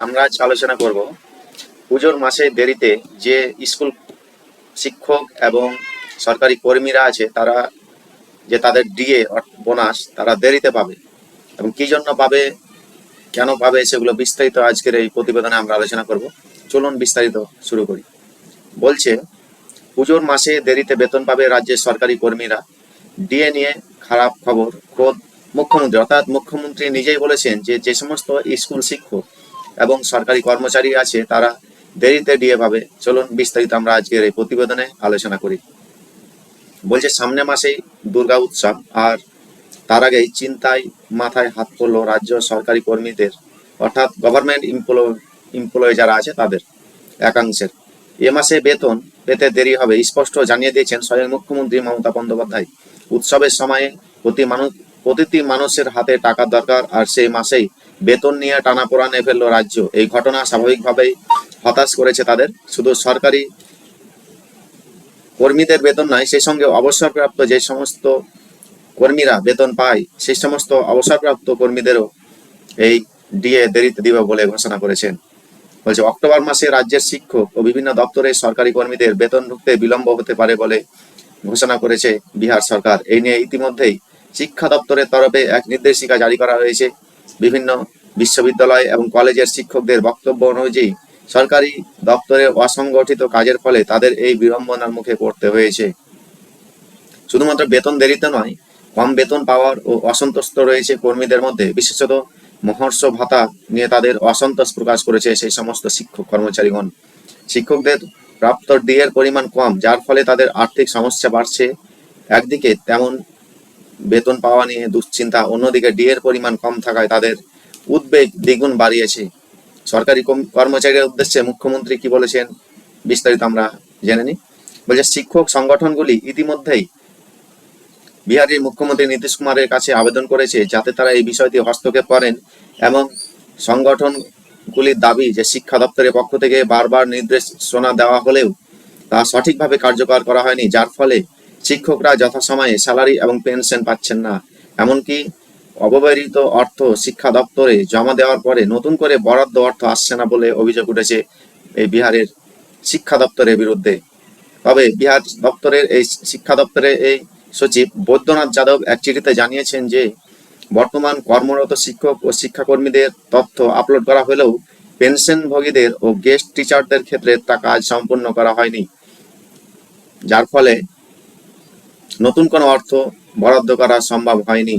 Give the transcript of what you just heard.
আমরা আজ আলোচনা করব পুজোর মাসে দেরিতে যে স্কুল শিক্ষক এবং সরকারি কর্মীরা আছে, তারা যে তাদের ডিএ বোনাস, তারা দেরিতে পাবে এবং কি জন্য পাবে, কেন পাবে, সেগুলো বিস্তারিত আজকের এই প্রতিবেদনে আমরা আলোচনা করব। চলুন বিস্তারিত শুরু করি। বলছে, পুজোর মাসে দেরিতে বেতন পাবে রাজ্যের সরকারি কর্মীরা। ডিএ নিয়ে খারাপ খবর খোদ মুখ্যমন্ত্রী। অর্থাৎ মুখ্যমন্ত্রী নিজেই বলেছেন যে যে সমস্ত স্কুল শিক্ষক এবং সরকারি কর্মচারী আছে, তারা দেরিতে ডিএ পাবে। চলুন বিস্তারিত আমরা আজকের এই প্রতিবেদনে আলোচনা করি। বলছে, সামনে মাসেই দুর্গা উৎসব, আর তার আগেই চিন্তায় মাথায় হাত পড়ল রাজ্য সরকারি কর্মীদের, অর্থাৎ গভর্নমেন্ট এমপ্লয় যারা আছে তাদের একাংশের। এ মাসে বেতন পেতে দেরি হবে, স্পষ্ট জানিয়ে দিয়েছেন স্বয়ং মুখ্যমন্ত্রী মমতা বন্দ্যোপাধ্যায়। উৎসবের সময়ে প্রতি মানুষ প্রতিটি মানুষের হাতে টাকা দরকার, আর সেই মাসেই বেতন নিয়ে টানাপোড়ানে ফেলল রাজ্য। এই ঘটনা স্বাভাবিকভাবেই হতাশ করেছে তাদের। শুধু সরকারি কর্মীদের বেতন নয়, সেই সঙ্গে অবসরপ্রাপ্ত যে সমস্ত কর্মীরা বেতন পায়, সেই সমস্ত অবসরপ্রাপ্ত কর্মীদেরও এই ডিএ দেরিতে দিবে বলে ঘোষণা করেছেন। বলছে, অক্টোবর মাসে রাজ্যের শিক্ষক ও বিভিন্ন দপ্তরের সরকারি কর্মীদের বেতন ঢুকতে বিলম্ব হতে পারে বলে ঘোষণা করেছে বিহার সরকার। এই নিয়ে ইতিমধ্যেই শিক্ষা দপ্তরের তরফে এক নির্দেশিকা জারি করা হয়েছে। বিভিন্ন বিশ্ববিদ্যালয় এবং কলেজের শিক্ষকদের বক্তব্য অনুযায়ী সরকারি দপ্তরে অসংগঠিত কাজের ফলে তাদের এই বিড়ম্বনার মুখে পড়তে হয়েছে। শুধুমাত্র বেতন দেরিতে নয়, কম বেতন পাওয়ার ও অসন্তুষ্ট রয়েছে কর্মীদের মধ্যে। বিশেষত মহর্ষ ভাতা নিয়ে তাদের অসন্তোষ প্রকাশ করেছে সেই সমস্ত শিক্ষক কর্মচারীগণ। শিক্ষকদের প্রাপ্ত ডিএর পরিমাণ কম, যার ফলে তাদের আর্থিক সমস্যা বাড়ছে। একদিকে তেমন বেতন পাওয়া নিয়ে দুশ্চিন্তা, অন্যদিকে ডিএর পরিমাণ কম থাকায় তাদের উদ্বেগ দ্বিগুণ বাড়িয়েছে। সরকারি কর্মচারীদের উদ্দেশ্যে মুখ্যমন্ত্রী কি বলেছেন বিস্তারিত আমরা জেনে নিই। বলছে, শিক্ষক সংগঠনগুলি ইতিমধ্যেই বিহারের মুখ্যমন্ত্রী নীতিশ কুমারের কাছে আবেদন করেছে যাতে তারা এই বিষয়টি হস্তক্ষেপ করেন এবং সংগঠনগুলির দাবি যে শিক্ষা দপ্তরের পক্ষ থেকে বারবার নির্দেশনা দেওয়া হলেও তা সঠিকভাবে কার্যকর করা হয়নি, যার ফলে শিক্ষকরা যথাসময়ে স্যালারি এবং পেনশন পাচ্ছেন না। এমনকি অব্যবহৃত অর্থ শিক্ষা দপ্তরে জমা দেওয়ার পরে নতুন করে বরাদ্দ অর্থ আসছে না বলে অভিযোগ উঠেছে এই বিহারের শিক্ষা দপ্তরের বিরুদ্ধে। তবে বিহার দপ্তরের এই শিক্ষা দপ্তরের এই সচিব বৈদ্যনাথ যাদব এক চিঠিতে জানিয়েছেন যে, বর্তমান কর্মরত শিক্ষক ও শিক্ষাকর্মীদের তথ্য আপলোড করা হলেও পেনশনভোগীদের ও গেস্ট টিচারদের ক্ষেত্রে তা কাজ সম্পূর্ণ করা হয়নি। যার ফলে নতুন কোনো অর্থ বরাদ্দ করা সম্ভব হয়নি।